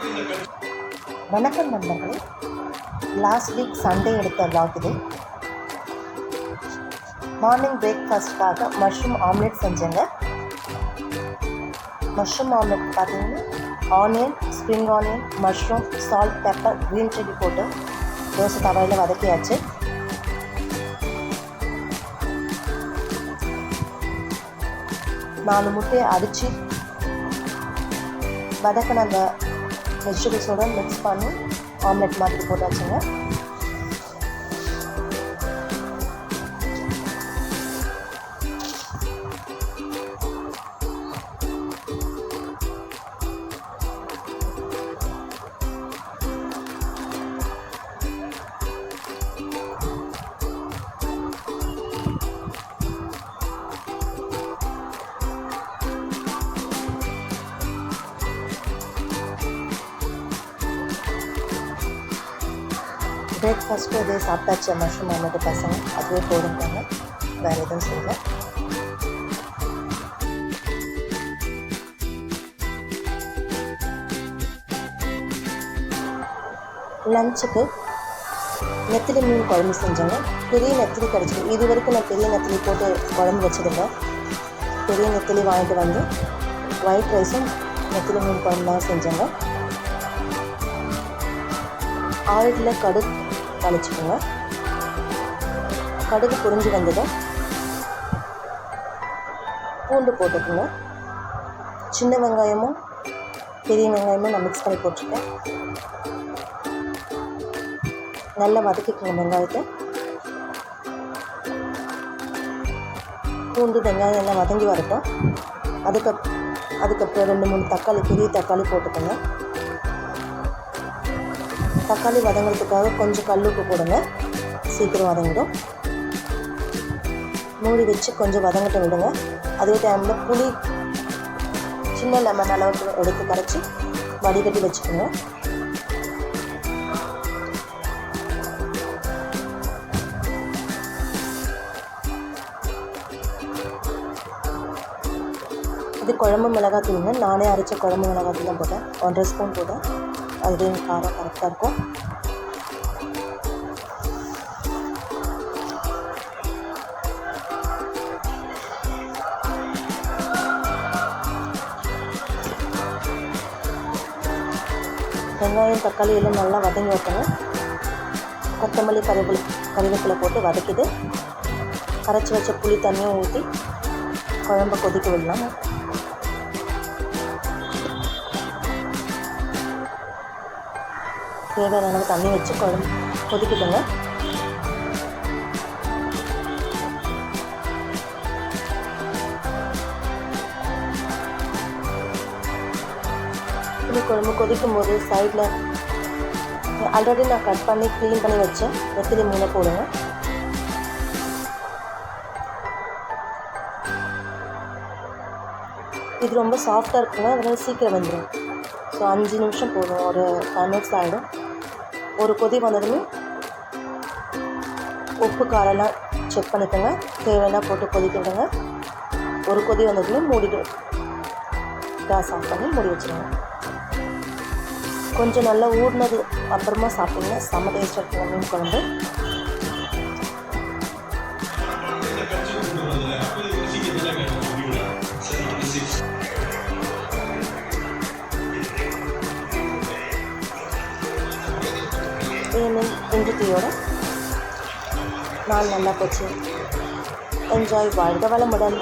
வணக்கம் நண்பர்களே. Last week Sunday எடுத்த vlog இது. மார்னிங் பிரேக்ஃபாஸ்ட்காக மஷ்ரூம் ஆம்லெட் செஞ்சேங்க. மஷ்ரூம் ஆம்லெட் பார்த்தீங்கன்னா onion spring onion mushroom salt pepper green chilli போட்டு தோசை தவையில் வதக்கியாச்சு. நாலு முட்டையை அடித்து வதக்கின அந்த வெஜிடபிள்ஸோட மிக்ஸ் பண்ணி ஆம்லெட் மாதிரி போட்டாச்சுங்க. பிரேக்ஃபாஸ்ட்டு அதே சாப்பிட்டாச்சு மஷ்ரூம் ஆம்லெட் பசங்க. அதுவே போடுங்க வேறு எதுவும் செய்யல. லஞ்சுக்கு நெத்திலி மீன் குழம்பு செஞ்சேங்க. பெரிய நெத்திலி கிடச்சிது இது வரைக்கும் நான் பெரிய நெத்திலி போட்டு குழம்பு வச்சதில்லை. பெரிய நெத்திலி வாங்கிட்டு வந்து ஒயிட் ரைஸும் நெத்திலி மீன் குழம்பு தான் செஞ்சேங்க. ஆயிரத்தில் கடுகு தாளிச்சுக்கோங்க. கடுகு புரிஞ்சு வந்ததும் பூண்டு போட்டுக்கோங்க. சின்ன வெங்காயமும் பெரிய வெங்காயமும் நான் மிக்ஸ் பண்ணி போட்டிருக்கேன். நல்லா வதக்கிக்கோங்க வெங்காயத்தை. பூண்டு வெங்காயம் எல்லாம் வதங்கி வரட்டும். அதுக்கப் அதுக்கப்புறம் ரெண்டு மூணு தக்காளி பெரிய தக்காளி போட்டுக்கோங்க. தக்காளி வதங்கிறதுக்காக கொஞ்சம் கல்லுப்பு போடுங்க. சீக்கிரம் வதங்கிடும். மூடி வச்சு கொஞ்சம் வதங்கிட்ட விடுங்க. அதே டைமில் புளி சின்ன லெமன் அளவுக்கு எடுத்து கரைச்சி வடிகட்டி வச்சுக்கோங்க. இது குழம்பு மிளகாத்தூளுங்க. நானே அரைச்ச குழம்பு மிளகாத்தூள் தான் போட்டேன். ஒன்றரை ஸ்பூன் போட்டேன். அதுலேயும் காரம் கரெக்டாக இருக்கும். வெங்காயம் தக்காளி எல்லாம் நல்லா வதங்கி வைக்கணும் கொத்தமல்லி கருவேப்பிலை கருவேப்பிலை போட்டு வதக்கிட்டு கரைச்சி வச்ச புளி தண்ணியும் ஊற்றி குழம்ப கொதிக்க விடலாம். தேவையான அளவு தண்ணி வச்சு குழம்பு கொதிக்கிட்டுங்க புளி குழம்பு கொதிக்கும் போது சைடில் ஆல்ரெடி நான் கட் பண்ணி க்ளீன் பண்ணி வச்சேன் நெத்திலி மீனை போடுங்க. இது ரொம்ப சாஃப்டாக இருக்குங்க அதனால் சீக்கிரம் வந்துடும் ஸோ அஞ்சு நிமிஷம் போதும். ஒரு ஃபைவ் மினிட்ஸ் ஆகிடும் ஒரு கொதி வந்ததுமே உப்பு காரெல்லாம் செக் பண்ணிக்கோங்க. தேவையெல்லாம் போட்டு கொதிக்கிட்டுங்க ஒரு கொதி வந்ததுமே மூடிட்டு கேஸ் ஆஃப் பண்ணி மூடி வச்சுருங்க. கொஞ்சம் நல்லா ஊடினது அப்புறமா சாப்பிட்டீங்கன்னா செம்ம டேஸ்ட்டாக இருக்கும். மீன் குழம்பு. ஈவினிங் இஞ்சி டீயோட நாள் நல்லா போச்சு. என்ஜாய் வாழ்க வளமுடன்.